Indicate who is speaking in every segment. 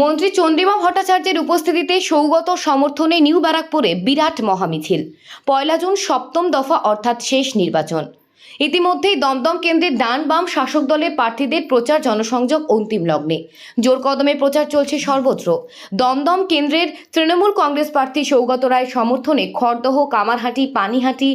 Speaker 1: মন্ত্রী চন্দ্রিমা ভট্টাচার্যের উপস্থিতিতে সৌগত সমর্থনে নিউ ব্যারাকপুরে বিরাট মহামিছিল। পয়লা জুন সপ্তম দফা অর্থাৎ শেষ নির্বাচন। ইতিমধ্যেই দমদম কেন্দ্রের ডান বাম শাসক দলের প্রার্থীদের প্রচার জনসংযোগ অন্তিম লগ্নে। জোর কদমে প্রচার চলছে সর্বত্র। দমদম কেন্দ্রের তৃণমূল কংগ্রেস প্রার্থী সৌগত রায়ের সমর্থনে খড়দহ, কামারহাটি, পানিহাটি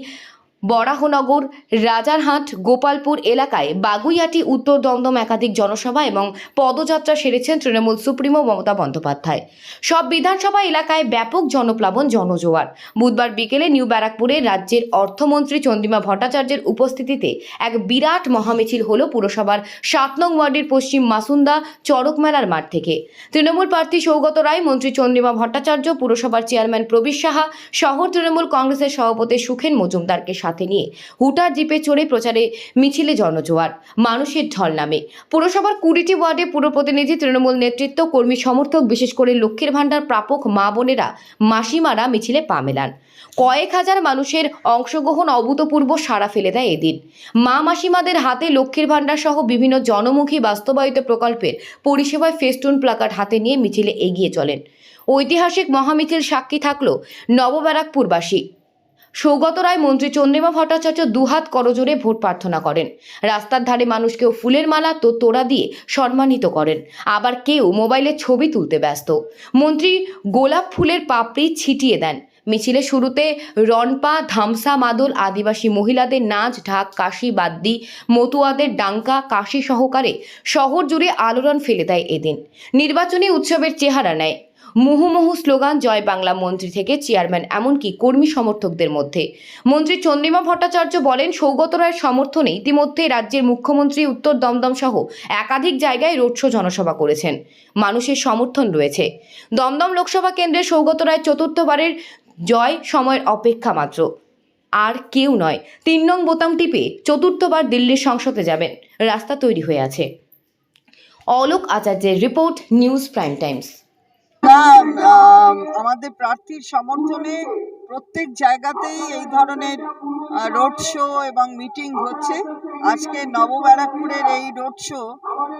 Speaker 1: বরাহনগর, রাজারহাট, গোপালপুর এলাকায় বাগুইয়াটি উত্তর দমদম একাধিক জনসভা এবং পদযাত্রা সেরেছেন তৃণমূল সুপ্রিমো মমতা বন্দ্যোপাধ্যায়। সব বিধানসভা এলাকায় ব্যাপক জনপ্লাবন, জনজোয়ার। বুধবার বিকেলে নিউ ব্যারাকপুরে রাজ্যের অর্থমন্ত্রী চন্দ্রিমা ভট্টাচার্যের উপস্থিতিতে এক বিরাট মহামিছিল হল পুরসভার সাত নং ওয়ার্ডের পশ্চিম মাসুন্দা চড়ক মেলার মাঠ থেকে। তৃণমূল প্রার্থী সৌগত রায়, মন্ত্রী চন্দ্রিমা ভট্টাচার্য, পুরসভার চেয়ারম্যান প্রবীর সাহা, শহর তৃণমূল কংগ্রেসের সভাপতি সুখেন মজুমদারকে সাথে নিয়ে। হুটার জিপে চড়ে প্রচারে মিছিলে জনজোয়ার, মানুষের ঢল নামে। পুরসভার কুড়িটি ওয়ার্ডে পুর প্রতিনিধি তৃণমূল নেতৃত্ব, কর্মী, সমর্থক, বিশেষ করে লক্ষ্মীর ভাণ্ডার প্রাপক, মা বোনেরা, মাসিমারা মিছিলে পা মেলান। কয়েক হাজার মানুষের অংশগ্রহণ অভূতপূর্ব সাড়া ফেলে দেয় এদিন। মা মাসিমাদের হাতে লক্ষ্মীর ভাণ্ডার সহ বিভিন্ন জনমুখী বাস্তবায়িত প্রকল্পের পরিষেবায় ফেস্টুন প্লাকার্ড হাতে নিয়ে মিছিলে এগিয়ে চলেন। ঐতিহাসিক মহামিছিল সাক্ষী থাকল নবব্যারাকপুরবাসী। সৌগত রায়, মন্ত্রী চন্দ্রিমা ভট্টাচার্য দুহাত করজোরে ভোট প্রার্থনা করেন। রাস্তার ধারে মানুষকেও ফুলের মালা তো তোড়া দিয়ে সম্মানিত করেন। আবার কেউ মোবাইলে ছবি তুলতে ব্যস্ত। মন্ত্রী গোলাপ ফুলের পাপড়ি ছিটিয়ে দেন। মিছিলে শুরুতে রনপা ধামসা, মাদল আদিবাসী মহিলাদের নাচ, ঢাক, কাশি বাদ্যি মতুয়াদের ডাঙ্কা, কাশি সহকারে শহর জুড়ে আলোড়ন ফেলে দেয় এদিন। নির্বাচনী উৎসবের চেহারা নেয়। মুহুমুহু স্লোগান, জয় বাংলা মন্ত্রী থেকে চেয়ারম্যান, এমনকি কর্মী সমর্থকদের মধ্যে। মন্ত্রী চন্দ্রিমা ভট্টাচার্য বলেন, সৌগত রায়ের সমর্থনে ইতিমধ্যে রাজ্যের মুখ্যমন্ত্রী উত্তর দমদম সহ একাধিক জায়গায় রোড শো জনসভা করেছেন। মানুষের সমর্থন রয়েছে। দমদম লোকসভা কেন্দ্রের সৌগত রায় চতুর্থবারের জয় সময়ের অপেক্ষা মাত্র। আর কেউ নয়, তিন নং বোতাম টিপে চতুর্থবার দিল্লির সংসদে যাবেন। রাস্তা তৈরি হয়ে আছে। অলোক আচার্যের রিপোর্ট, নিউজ প্রাইম টাইমস।
Speaker 2: না আম, আমাদের প্রার্থীর সমর্থনে প্রত্যেক জায়গাতেই এই ধরনের রোড শো এবং মিটিং হচ্ছে। আজকে নবব্যারাকপুরের এই রোড শো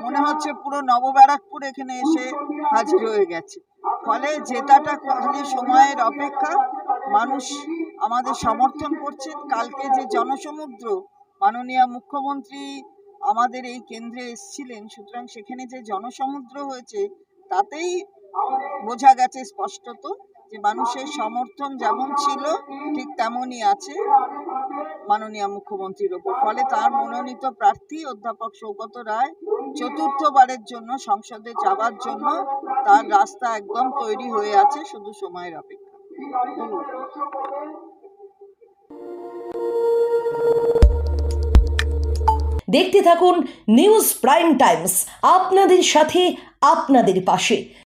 Speaker 2: মনে হচ্ছে পুরো নবব্যারাকপুর এখানে এসে হাজির হয়ে গেছে। ফলে জেতাটা খালি সময়ের অপেক্ষা। মানুষ আমাদের সমর্থন করছে। কালকে যে জনসমুদ্র মাননীয় মুখ্যমন্ত্রী আমাদের এই কেন্দ্রে এসেছিলেন সুতরাং সেখানে যে জনসমুদ্র হয়েছে তাতেই বোঝা গেছে স্পষ্টত যে মানুষের সমর্থন যেমন ছিল, ঠিক তেমনই আছে মাননীয় মুখ্যমন্ত্রীর ওপর ফলে তার মনোনীত প্রার্থী অধ্যাপক সৌগত রায় চতুর্থবারের জন্য সংসদে যাবার জন্য তার রাস্তা একদম তৈরি হয়ে আছে শুধু সময়ের অপেক্ষা।
Speaker 3: দেখতে থাকুন নিউজ প্রাইম টাইমস, আপনাদের সাথে, আপনাদের পাশে